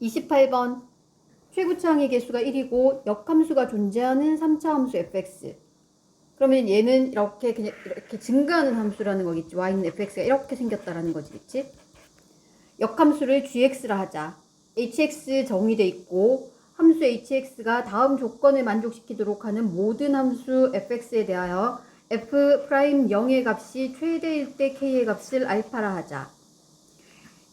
28번 최고차항의 개수가 1이고 역함수가 존재하는 3차 함수 fx. 그러면 얘는 이렇게 그냥 이렇게 증가하는 함수라는 거겠지. y는 fx가 이렇게 생겼다라는 거지 그치? 역함수를 gx라 하자. hx 정의돼 있고 함수 hx가 다음 조건을 만족시키도록 하는 모든 함수 fx에 대하여 f 프라임 0의 값이 최대일 때 k의 값을 알파라 하자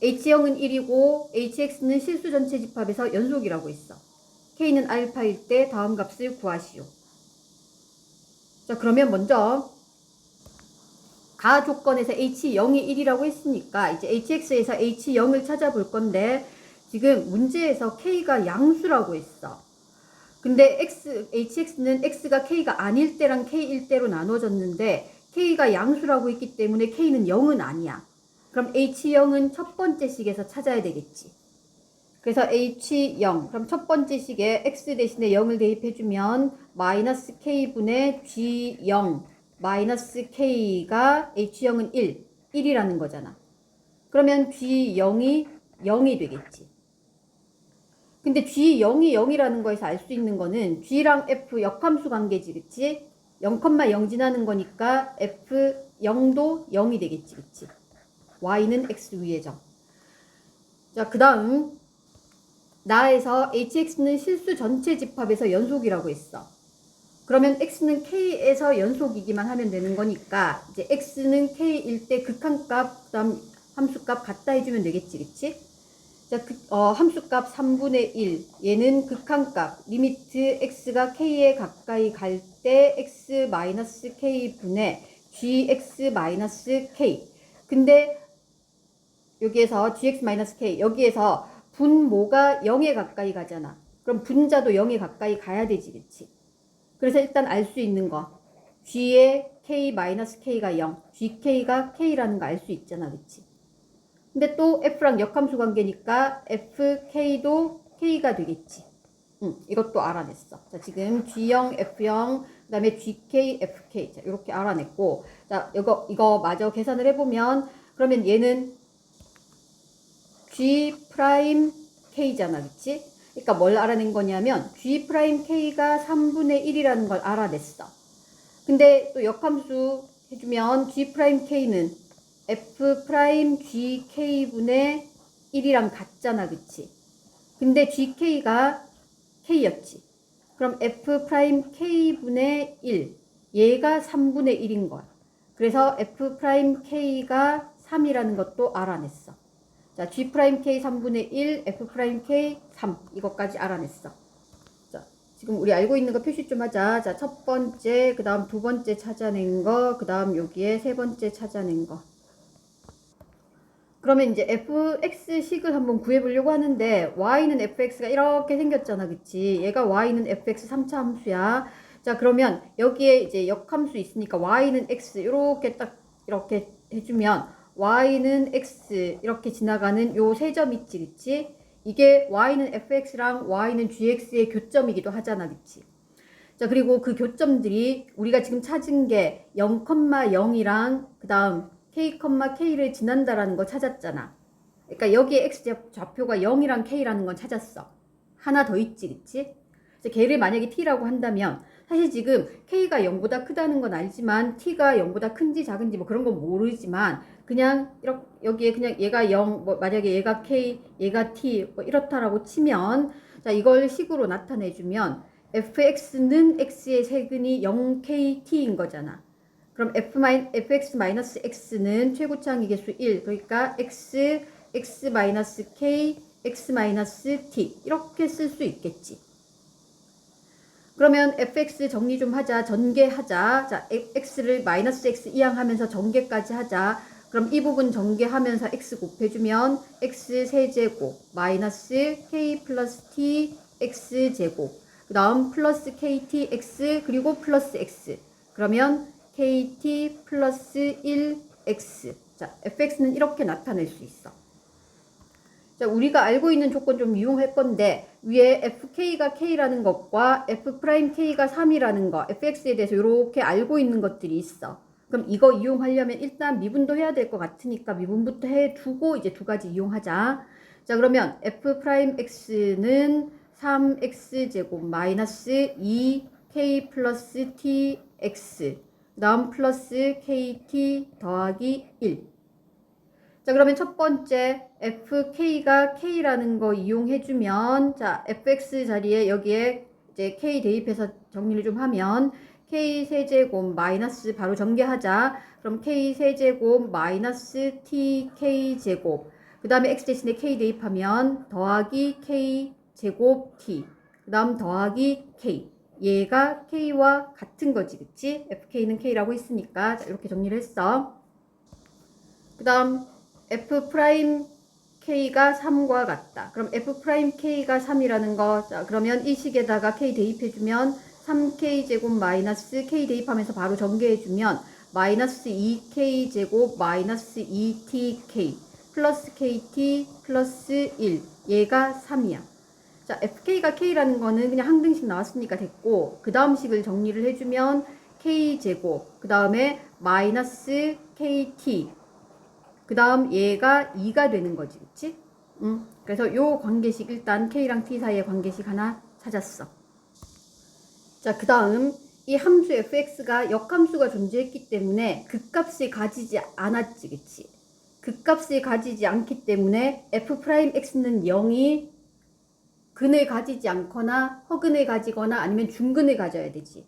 H형은 1이고 HX는 실수 전체 집합에서 연속이라고 있어. K는 알파일 때 다음 값을 구하시오. 자, 그러면 먼저 가 조건에서 H0이 1이라고 했으니까 이제 HX에서 H0을 찾아볼 건데 지금 문제에서 K가 양수라고 했어. 근데 X, HX는 X가 K가 아닐 때랑 K일 때로 나눠졌는데 K가 양수라고 했기 때문에 K는 0은 아니야. 그럼 H0은 첫 번째 식에서 찾아야 되겠지. 그래서 H0, 그럼 첫 번째 식에 X 대신에 0을 대입해주면 마이너스 K분의 G0 마이너스 K가 H0은 1, 1이라는 거잖아. 그러면 G0이 0이 되겠지. 근데 G0이 0이라는 거에서 알 수 있는 거는 G랑 F 역함수 관계지, 그치? 0,0 지나는 거니까 F0도 0이 되겠지, 그치? Y는 x 위의 점. 자, 그 다음 나에서 hx는 실수 전체 집합에서 연속이라고 했어. 그러면 x는 k에서 연속이기만 하면 되는 거니까 이제 x는 k일 때 극한값 그다음 함수값 갖다 해주면 되겠지, 그치? 자, 그, 어, 함수값 3분의 1 얘는 극한값 리미트 x가 k에 가까이 갈 때 x 마이너스 k 분의 gx 마이너스 k 근데 여기에서 gx-k 여기에서 분모가 0에 가까이 가잖아. 그럼 분자도 0에 가까이 가야 되지, 그치? 그래서 일단 알 수 있는 거 g의 k-k가 0, gk가 k라는 거 알 수 있잖아, 그치? 근데 또 f랑 역함수 관계니까 fk도 k가 되겠지. 응, 이것도 알아냈어. 자, 지금 g0, f0, 그 다음에 gk, fk. 자, 이렇게 알아냈고. 자, 이거, 이거 마저 계산을 해보면, 그러면 얘는 G 프라임 K잖아, 그치? 그러니까 뭘 알아낸 거냐면 G 프라임 K가 3분의 1이라는 걸 알아냈어. 근데 또 역함수 해주면 G 프라임 K는 F 프라임 GK 분의 1이랑 같잖아, 그치? 근데 GK가 K였지. 그럼 F 프라임 K 분의 1 얘가 3분의 1인 거야. 그래서 F 프라임 K가 3이라는 것도 알아냈어. 자, G 프라임 K 3분의 1, F 프라임 K 3 이것까지 알아냈어. 자, 지금 우리 알고 있는 거 표시 좀 하자. 자, 첫 번째, 그 다음 두 번째 찾아낸 거, 그 다음 여기에 세 번째 찾아낸 거. 그러면 이제 fx식을 한번 구해보려고 하는데 y는 fx가 이렇게 생겼잖아, 그치? 얘가 y는 fx 3차 함수야. 자, 그러면 여기에 이제 역함수 있으니까 y는 x 이렇게 딱 이렇게 해주면 y는 x 이렇게 지나가는 요 세 점 있지, 그치? 이게 y는 fx랑 y는 gx의 교점이기도 하잖아, 그치? 자, 그리고 그 교점들이 우리가 지금 찾은 게 0,0이랑 그 다음 k, k를 지난다라는 거 찾았잖아. 그러니까 여기에 x 좌표가 0이랑 k라는 건 찾았어. 하나 더 있지, 그치? 그래서 걔를 만약에 t라고 한다면 사실 지금 k가 0보다 크다는 건 알지만 t가 0보다 큰지 작은지 뭐 그런 건 모르지만 그냥 이렇게 여기에 그냥 얘가 0, 뭐 만약에 얘가 k, 얘가 t 뭐 이렇다라고 치면 자 이걸 식으로 나타내주면 fx는 x의 세근이 0kt인 거잖아. 그럼 fx x는 최고차항의 개수 1 그러니까 x x k x t 이렇게 쓸 수 있겠지. 그러면 fx 정리 좀 하자. 전개하자. 자, x를 마이너스 x 이항하면서 전개까지 하자. 그럼 이 부분 전개하면서 x 곱해주면 x 세제곱 마이너스 k 플러스 t x 제곱 그 다음 플러스 kt x 그리고 플러스 x 그러면 kt 플러스 1x 자 fx는 이렇게 나타낼 수 있어. 자, 우리가 알고 있는 조건 좀 이용할 건데 위에 fk가 k라는 것과 f'k가 3이라는 거 fx에 대해서 이렇게 알고 있는 것들이 있어. 그럼 이거 이용하려면 일단 미분도 해야 될 것 같으니까 미분부터 해두고 이제 두 가지 이용하자. 자, 그러면 f 프라임 x는 3x 제곱 마이너스 2k 플러스 tx 다음 플러스 kt 더하기 1. 자, 그러면 첫 번째 fk가 k라는 거 이용해 주면 자, fx 자리에 여기에 이제 k 대입해서 정리를 좀 하면 k 세제곱 마이너스 바로 전개하자. 그럼 k 세제곱 마이너스 tk 제곱. 그 다음에 x 대신에 k 대입하면 더하기 k 제곱 t. 그 다음 더하기 k. 얘가 k와 같은 거지 그치? fk는 k라고 했으니까. 자, 이렇게 정리를 했어. 그 다음 f 프라임 k가 3과 같다. 그럼 f 프라임 k가 3이라는 거 자, 그러면 이 식에다가 k 대입해 주면 3k 제곱 마이너스 k 대입하면서 바로 전개해 주면 마이너스 2k 제곱 마이너스 2tk 플러스 kt 플러스 1 얘가 3이야. 자, fk가 k라는 거는 그냥 항등식 나왔으니까 됐고 그 다음 식을 정리를 해 주면 k제곱 그 다음에 마이너스 kt 그 다음 얘가 2가 되는 거지 그치? 응. 그래서 요 관계식 일단 k랑 t 사이의 관계식 하나 찾았어 자, 그 다음 이 함수 fx가 역함수가 존재했기 때문에 극값을 가지지 않았지 그치? 극값을 가지지 않기 때문에 f'x는 0이 근을 가지지 않거나 허근을 가지거나 아니면 중근을 가져야 되지.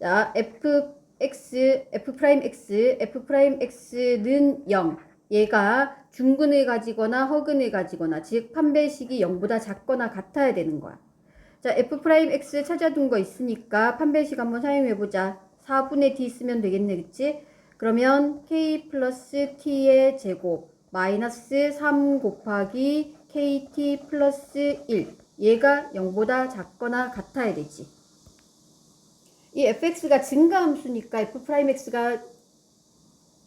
자, fx, f'x, f'x는 0. 얘가 중근을 가지거나 허근을 가지거나 즉 판별식이 0보다 작거나 같아야 되는 거야. 자, f'x 찾아둔 거 있으니까 판별식 한번 사용해 보자. 4분의 d 쓰면 되겠네, 그치? 그러면 k 플러스 t의 제곱 마이너스 3 곱하기 kt 플러스 1 얘가 0보다 작거나 같아야 되지. 이 fx가 증가함수니까 f'x가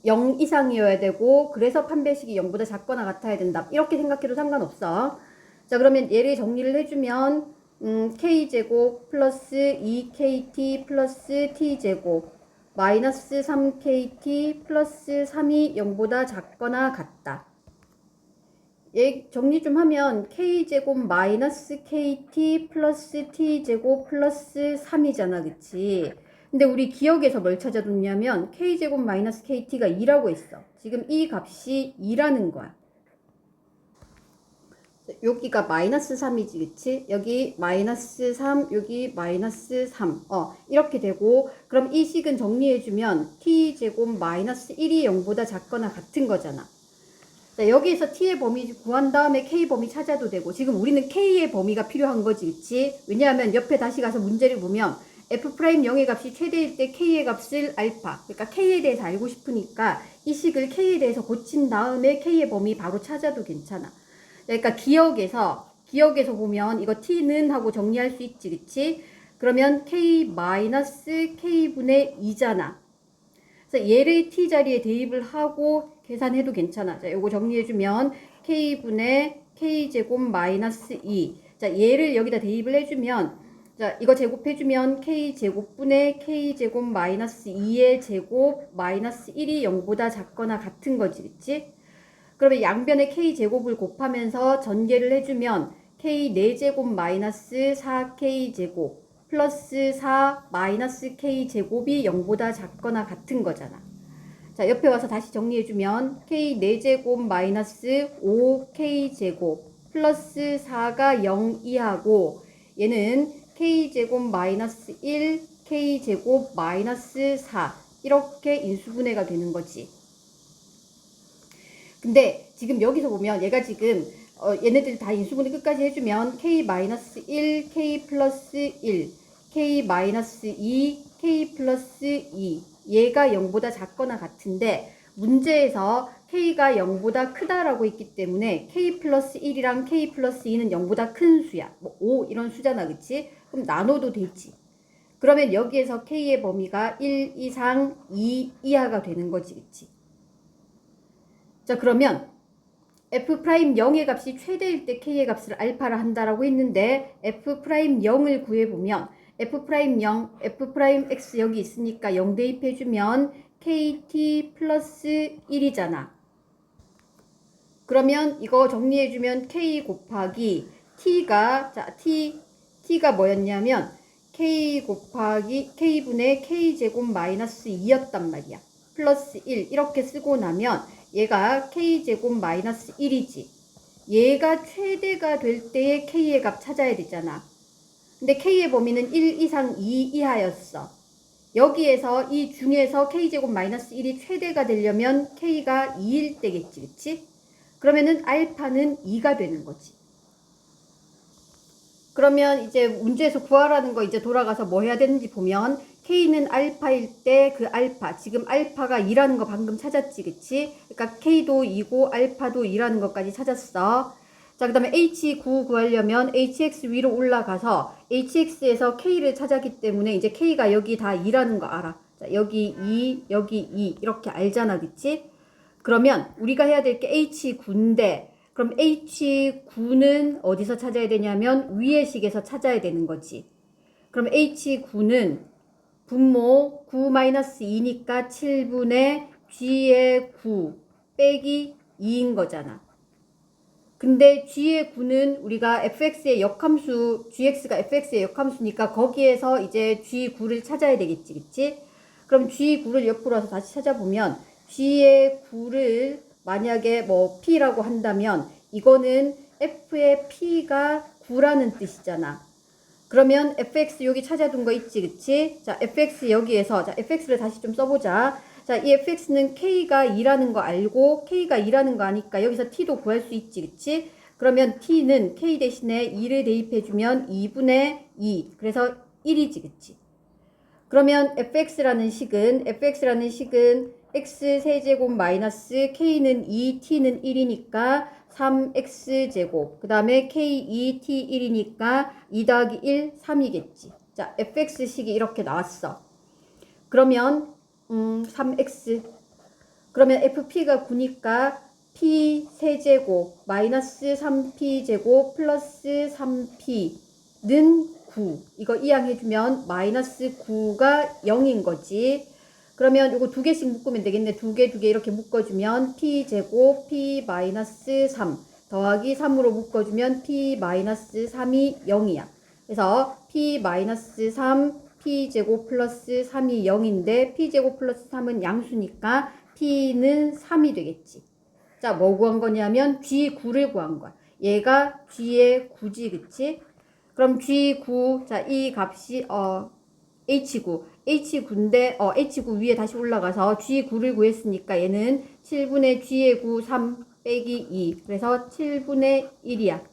0 이상이어야 되고 그래서 판별식이 0보다 작거나 같아야 된다. 이렇게 생각해도 상관없어. 자 그러면 얘를 정리를 해주면 음, k제곱 플러스 2kt 플러스 t제곱 마이너스 3kt 플러스 3이 0보다 작거나 같다. 얘 정리 좀 하면 k제곱 마이너스 kt 플러스 t제곱 플러스 3이잖아. 그치? 근데 우리 기억에서 뭘 찾아뒀냐면 k제곱 마이너스 kt가 2라고 했어. 지금 이 값이 2라는 거야. 여기가 마이너스 3이지, 그치? 여기 마이너스 3, 여기 마이너스 3. 어, 이렇게 되고, 그럼 이 식은 정리해주면 t제곱 마이너스 1이 0보다 작거나 같은 거잖아. 자, 여기에서 t의 범위 구한 다음에 k 범위 찾아도 되고, 지금 우리는 k의 범위가 필요한 거지, 그치? 왜냐하면 옆에 다시 가서 문제를 보면 f 프라임 0의 값이 최대일 때 k의 값을 알파, 그러니까 k에 대해서 알고 싶으니까 이 식을 k에 대해서 고친 다음에 k의 범위 바로 찾아도 괜찮아. 그러니까 기억에서 기억에서 보면 이거 t는 하고 정리할 수 있지, 그치? 그러면 k 마이너스 k분의 2잖아. 그래서 얘를 t 자리에 대입을 하고 계산해도 괜찮아. 자, 요거 정리해주면 k분의 k 제곱 마이너스 2. 자, 얘를 여기다 대입을 해주면 자, 이거 제곱해주면 k 제곱분의 k 제곱 마이너스 2의 제곱 마이너스 1이 0보다 작거나 같은 거지, 그치? 그러면 양변에 k 제곱을 곱하면서 전개를 해주면 k 4제곱 마이너스 4k 제곱 플러스 4 마이너스 k 제곱이 0보다 작거나 같은 거잖아. 자 옆에 와서 다시 정리해주면 k 4제곱 마이너스 5k 제곱 플러스 4가 0 이하고 얘는 k 제곱 마이너스 1 k 제곱 마이너스 4 이렇게 인수분해가 되는 거지. 근데 지금 여기서 보면 얘가 지금 어, 얘네들 다 인수분해 끝까지 해주면 k-1, k 플러스 1, k 마이너스 2, k 플러스 2 얘가 0보다 작거나 같은데 문제에서 k가 0보다 크다라고 했기 때문에 k 플러스 1이랑 k 플러스 2는 0보다 큰 수야. 뭐 5 이런 수잖아. 그치? 그럼 나눠도 되지. 그러면 여기에서 k의 범위가 1 이상 2 이하가 되는 거지. 그치? 자 그러면 f 프라임 0의 값이 최대일 때 k의 값을 알파라 한다라고 했는데 f 프라임 0을 구해 보면 f 프라임 0, f 프라임 x 여기 있으니까 0 대입해 주면 kt 플러스 1이잖아. 그러면 이거 정리해 주면 k 곱하기 t가 자 t t가 뭐였냐면 k 곱하기 k분의 k 제곱 마이너스 2였단 말이야. 플러스 1 이렇게 쓰고 나면 얘가 k 제곱 마이너스 1이지. 얘가 최대가 될 때의 k의 값 찾아야 되잖아. 근데 k의 범위는 1 이상 2 이하였어. 여기에서 이 중에서 k제곱 마이너스 1이 최대가 되려면 k가 2일 때겠지, 그치? 그러면은 알파는 2가 되는 거지. 그러면 이제 문제에서 구하라는 거 이제 돌아가서 뭐 해야 되는지 보면 k는 알파일 때 그 알파, 지금 알파가 2라는 거 방금 찾았지, 그치? 그러니까 k도 2고 알파도 2라는 것까지 찾았어. 자, 그 다음에 h9 구하려면 hx 위로 올라가서 hx에서 k를 찾았기 때문에 이제 k가 여기 다 2라는 거 알아. 자, 여기 2, 여기 2 이렇게 알잖아, 그치? 그러면 우리가 해야 될 게 h9인데 그럼 h9는 어디서 찾아야 되냐면 위의 식에서 찾아야 되는 거지. 그럼 h9는 분모 9-2니까 7분의 g의 9 빼기 2인 거잖아. 근데 g의 9는 우리가 fx의 역함수, gx가 fx의 역함수니까 거기에서 이제 g9를 찾아야 되겠지, 그치? 그럼 g9를 옆으로 와서 다시 찾아보면 g의 9를 만약에 뭐 p라고 한다면 이거는 f의 p가 9라는 뜻이잖아. 그러면 fx 여기 찾아둔 거 있지, 그치? 자, fx 여기에서, 자, fx를 다시 좀 써보자. 자, 이 fx는 k가 2라는 거 알고, k가 2라는 거 아니까 여기서 t도 구할 수 있지, 그치? 그러면 t는 k 대신에 2를 대입해주면 2분의 2. 그래서 1이지, 그치? 그러면 fx라는 식은, fx라는 식은 x 세제곱 마이너스 k는 2, t는 1이니까 3x제곱. 그 다음에 k 2t 1이니까 2 더하기 1, 3이겠지. 자, fx식이 이렇게 나왔어. 그러면 음, 3x. 그러면 fp가 9니까 p 세제곱 마이너스 3p 제곱 플러스 3p는 9. 이거 이항해주면 마이너스 9가 0인 거지. 그러면 이거 두 개씩 묶으면 되겠네. 두 개, 두 개 이렇게 묶어주면 p 제곱 p 마이너스 3 더하기 3으로 묶어주면 p 마이너스 3이 0이야. 그래서 p 마이너스 3 p 제곱 플러스 3이 0인데 p 제곱 플러스 3은 양수니까 p는 3이 되겠지. 자, 뭐 구한 거냐면 G9를 구한 거야. 얘가 G의 9지, 그치? 그럼 G9, 자, 이 값이, 어, H9. H9인데, 어, H9 위에 다시 올라가서 G9를 구했으니까 얘는 7분의 G의 9, 3 빼기 2. 그래서 7분의 1이야.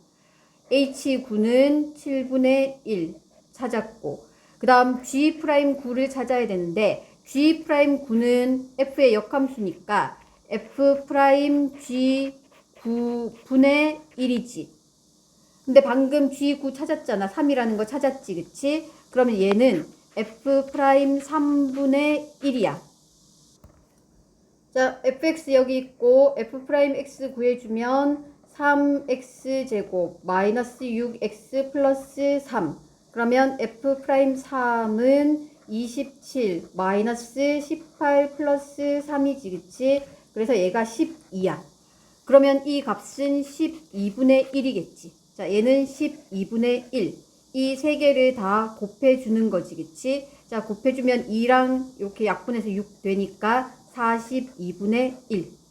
H9는 7분의 1 찾았고, 그 다음 G'9를 찾아야 되는데, G'9는 F의 역함수니까, F 프라임 G 9분의 1이지. 근데 방금 G 9 찾았잖아. 3이라는 거 찾았지. 그치? 그러면 얘는 F 프라임 3분의 1이야. 자, fx 여기 있고 f 프라임 x 구해주면 3x 제곱 마이너스 6x 플러스 3. 그러면 f 프라임 3은 27 마이너스 18 플러스 3이지, 그치? 그래서 얘가 12야. 그러면 이 값은 12분의 1이겠지. 자, 얘는 12분의 1. 이 세 개를 다 곱해주는 거지, 그치? 자, 곱해주면 2랑 이렇게 약분해서 6 되니까 42분의 1.